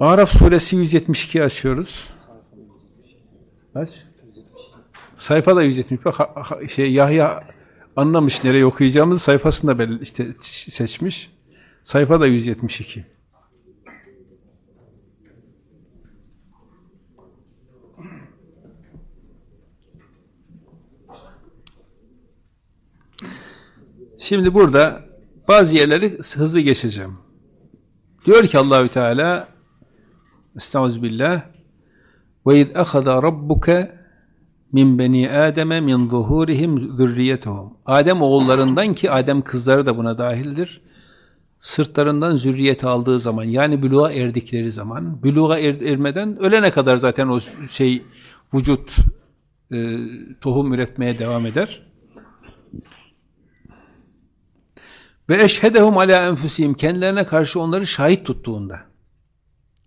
Araf suresi 172 açıyoruz. Aç. Sayfa da 170. Bak şey Yahya anlamış nereye okuyacağımızı sayfasında belli işte seçmiş. Sayfa da 172. Şimdi burada bazı yerleri hızlı geçeceğim. Diyor ki Allahü Teala Estağfirullah ve iz ahada rabbuke min beni Adem'e min zuhurihim zürriyetuhum. Adem oğullarından ki Adem kızları da buna dahildir. Sırtlarından zürriyeti aldığı zaman yani büluğa erdikleri zaman büluğa er, ermeden ölene kadar zaten o şey vücut e, tohum üretmeye devam eder. Ve eşhedehum ala enfusihim kendilerine karşı onları şahit tuttuğunda.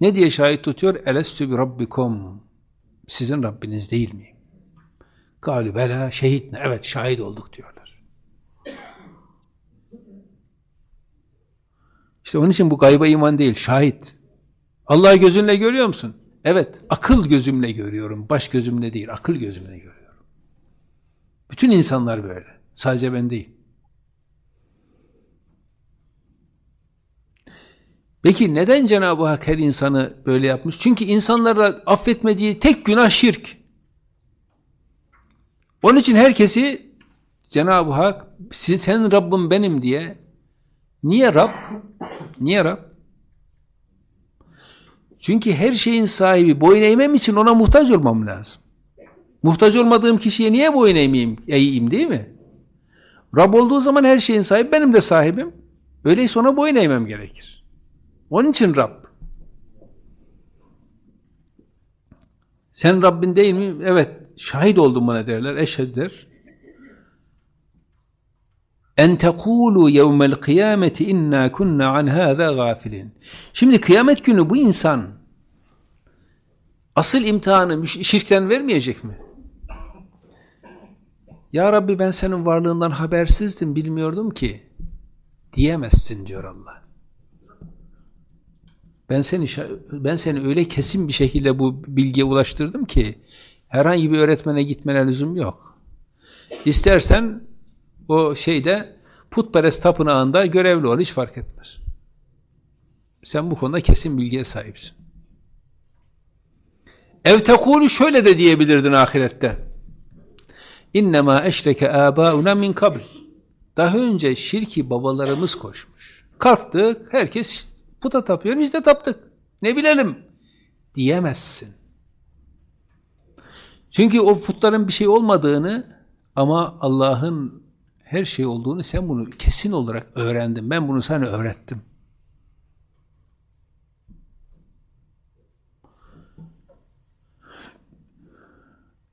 Ne diye şahit tutuyor? Elestü bi rabbikum. Sizin Rabbiniz değil miyim? Galü bela şehitne. Evet şahit olduk diyorlar. İşte onun için bu gayba iman değil, şahit. Allah'ı gözünle görüyor musun? Evet, akıl gözümle görüyorum. Baş gözümle değil, akıl gözümle görüyorum. Bütün insanlar böyle. Sadece ben değil. Peki neden Cenab-ı Hak her insanı böyle yapmış? Çünkü insanlara affetmediği tek günah şirk. Onun için herkesi Cenab-ı Hak sen Rabbim benim diye niye Rab? Niye Rab? Çünkü her şeyin sahibi boyun eğmem için ona muhtaç olmam lazım. Muhtaç olmadığım kişiye niye boyun eğmeyeyim, eğeyim değil mi? Rab olduğu zaman her şeyin sahibi benim de sahibim. Öyleyse ona boyun eğmem gerekir. Onun için Rab. Sen Rabbin değil mi? Evet. Şahit oldum buna derler. Eşhed der. En tekulu yevmel kıyameti inna kunna an hâzâ gâfilin. Şimdi kıyamet günü bu insan asıl imtihanı şirkten vermeyecek mi? Ya Rabbi ben senin varlığından habersizdim, bilmiyordum ki. Diyemezsin diyor Allah. Ben seni ben seni öyle kesin bir şekilde bu bilgiye ulaştırdım ki herhangi bir öğretmene gitmene lüzum yok. İstersen o şeyde putperest tapınağında görevli ol hiç fark etmez. Sen bu konuda kesin bilgiye sahipsin. Ev şöyle de diyebilirdin ahirette. İnnemâ eşreke âbâuna min kabl. Daha önce şirki babalarımız koşmuş. Kalktık, herkes puta tapıyor, biz de taptık. Ne bilelim? Diyemezsin. Çünkü o putların bir şey olmadığını ama Allah'ın her şey olduğunu sen bunu kesin olarak öğrendin. Ben bunu sana öğrettim.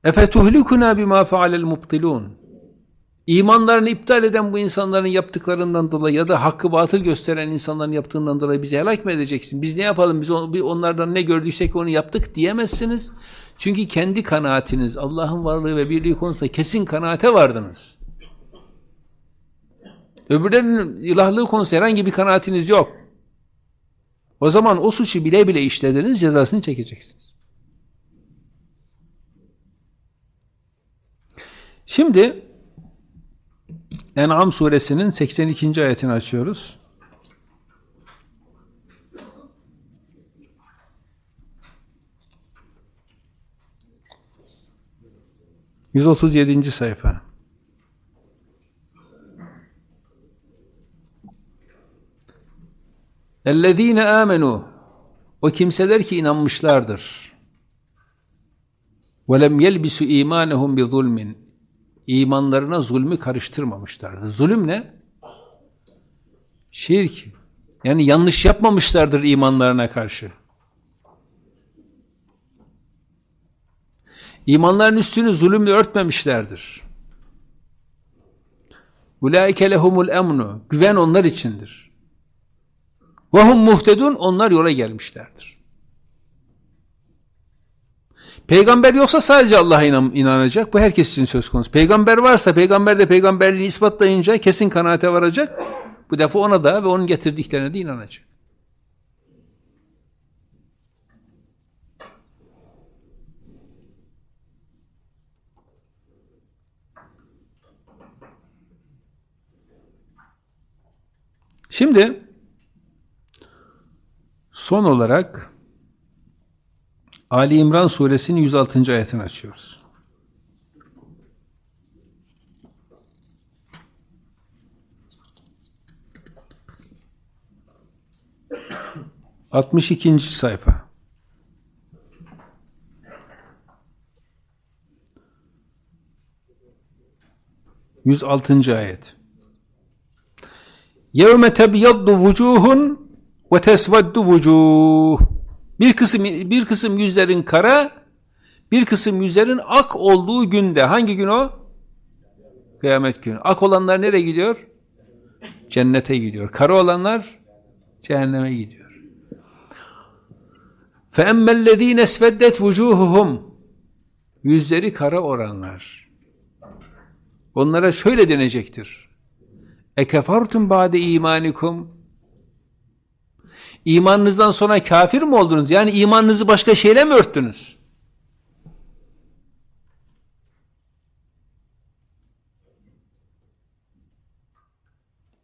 Efetuhlikuna bima faalel mubtilun. İmanlarını iptal eden bu insanların yaptıklarından dolayı ya da hakkı batıl gösteren insanların yaptığından dolayı bizi helak mı edeceksin? Biz ne yapalım? Biz onlardan ne gördüysek onu yaptık diyemezsiniz. Çünkü kendi kanaatiniz, Allah'ın varlığı ve birliği konusunda kesin kanaate vardınız. Öbürlerinin ilahlığı konusunda herhangi bir kanaatiniz yok. O zaman o suçu bile bile işlediniz, cezasını çekeceksiniz. Şimdi En'am suresinin 82. ayetini açıyoruz. Yüz otuz yedinci sayfa. اَلَّذ۪ينَ آمَنُوا O kimseler ki inanmışlardır. وَلَمْ يَلْبِسُ اِيمَانَهُمْ بِظُلْمٍ imanlarına zulmü karıştırmamışlardır. Zulüm ne? Şirk. Yani yanlış yapmamışlardır imanlarına karşı. İmanların üstünü zulümle örtmemişlerdir. Ulaike lehumul emnu. Güven onlar içindir. Ve muhtedun. Onlar yola gelmişlerdir. Peygamber yoksa sadece Allah'a inan inanacak. Bu herkes için söz konusu. Peygamber varsa peygamber de peygamberliğini ispatlayınca kesin kanaate varacak. Bu defa ona da ve onun getirdiklerine de inanacak. Şimdi son olarak Ali İmran suresinin 106. ayetini açıyoruz. Altmış ikinci sayfa. Yüz altıncı ayet. Tebyaddu vucuhun ve tesveddu vucuh. Bir kısım bir kısım yüzlerin kara, bir kısım yüzlerin ak olduğu günde. Hangi gün o? Kıyamet günü. Ak olanlar nereye gidiyor? Cennete gidiyor. Kara olanlar cehenneme gidiyor. فَاَمَّا الَّذ۪ينَ اسْفَدَّتْ وُجُوهُهُمْ Yüzleri kara oranlar. Onlara şöyle denecektir. Ekefartum ba'de imanikum İmanınızdan sonra kafir mi oldunuz? Yani imanınızı başka şeyle mi örttünüz?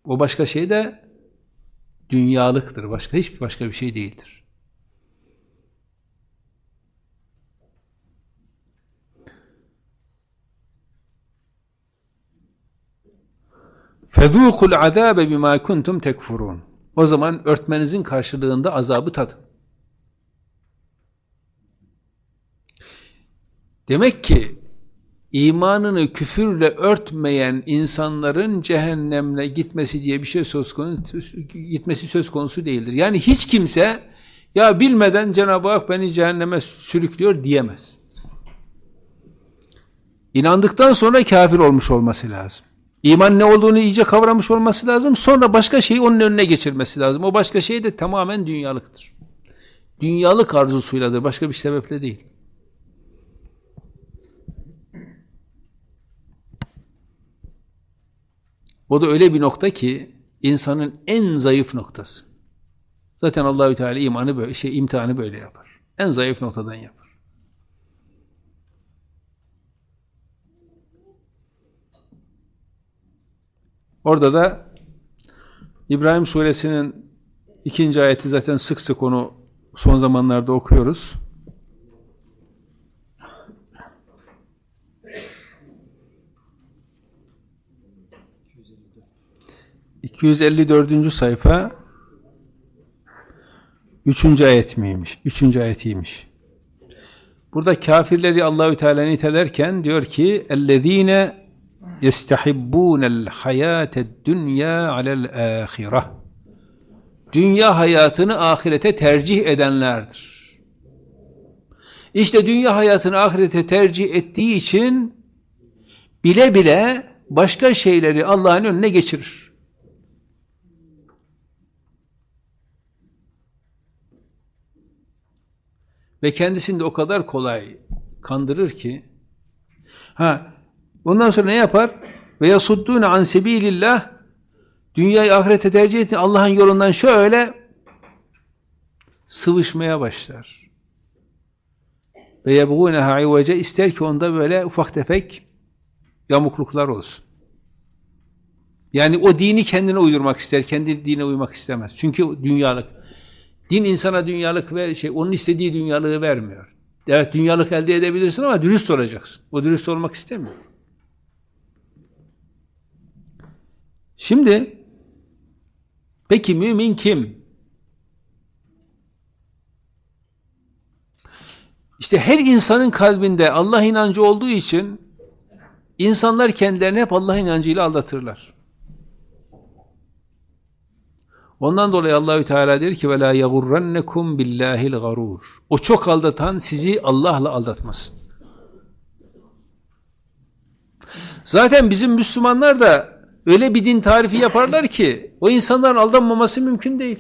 O başka şey de dünyalıktır. Başka hiçbir başka bir şey değildir. Fedûkul azâbe bimâ kuntum tekfurûn. O zaman örtmenizin karşılığında azabı tadın. Demek ki imanını küfürle örtmeyen insanların cehennemle gitmesi diye bir şey söz konusu gitmesi söz konusu değildir. Yani hiç kimse ya bilmeden Cenab-ı Hak beni cehenneme sürüklüyor diyemez. İnandıktan sonra kafir olmuş olması lazım. İman ne olduğunu iyice kavramış olması lazım. Sonra başka şeyi onun önüne geçirmesi lazım. O başka şey de tamamen dünyalıktır. Dünyalık arzusuyladır. Başka bir sebeple değil. O da öyle bir nokta ki insanın en zayıf noktası. Zaten Allahü Teala imanı böyle şey imtihanı böyle yapar. En zayıf noktadan yapar. Orada da İbrahim suresinin ikinci ayeti zaten sık sık onu son zamanlarda okuyoruz. ...254. sayfa... ...3. ayet miymiş? 3. ayetiymiş. Burada kafirleri Allahü Teala nitelerken diyor ki... ...ellezine يَسْتَحِبُّونَ الْحَيَاةَ الدُّنْيَا عَلَى الْآخِرَةِ Dünya hayatını ahirete tercih edenlerdir. İşte dünya hayatını ahirete tercih ettiği için bile bile başka şeyleri Allah'ın önüne geçirir. Ve kendisini de o kadar kolay kandırır ki ha ondan sonra ne yapar? Ve yasuddûne an sebilillah dünyayı ahirete tercih etti Allah'ın yolundan şöyle sıvışmaya başlar. Ve yebgûneha ivece ister ki onda böyle ufak tefek yamukluklar olsun. Yani o dini kendine uydurmak ister, kendi dine uymak istemez. Çünkü dünyalık. Din insana dünyalık ve şey onun istediği dünyalığı vermiyor. Evet dünyalık elde edebilirsin ama dürüst olacaksın. O dürüst olmak istemiyor. Şimdi peki mümin kim? İşte her insanın kalbinde Allah inancı olduğu için insanlar kendilerini hep Allah inancıyla aldatırlar. Ondan dolayı Allahü Teala der ki la yagurrannekum billahil garur. O çok aldatan sizi Allah'la aldatmasın. Zaten bizim Müslümanlar da öyle bir din tarifi yaparlar ki o insanların aldanmaması mümkün değil.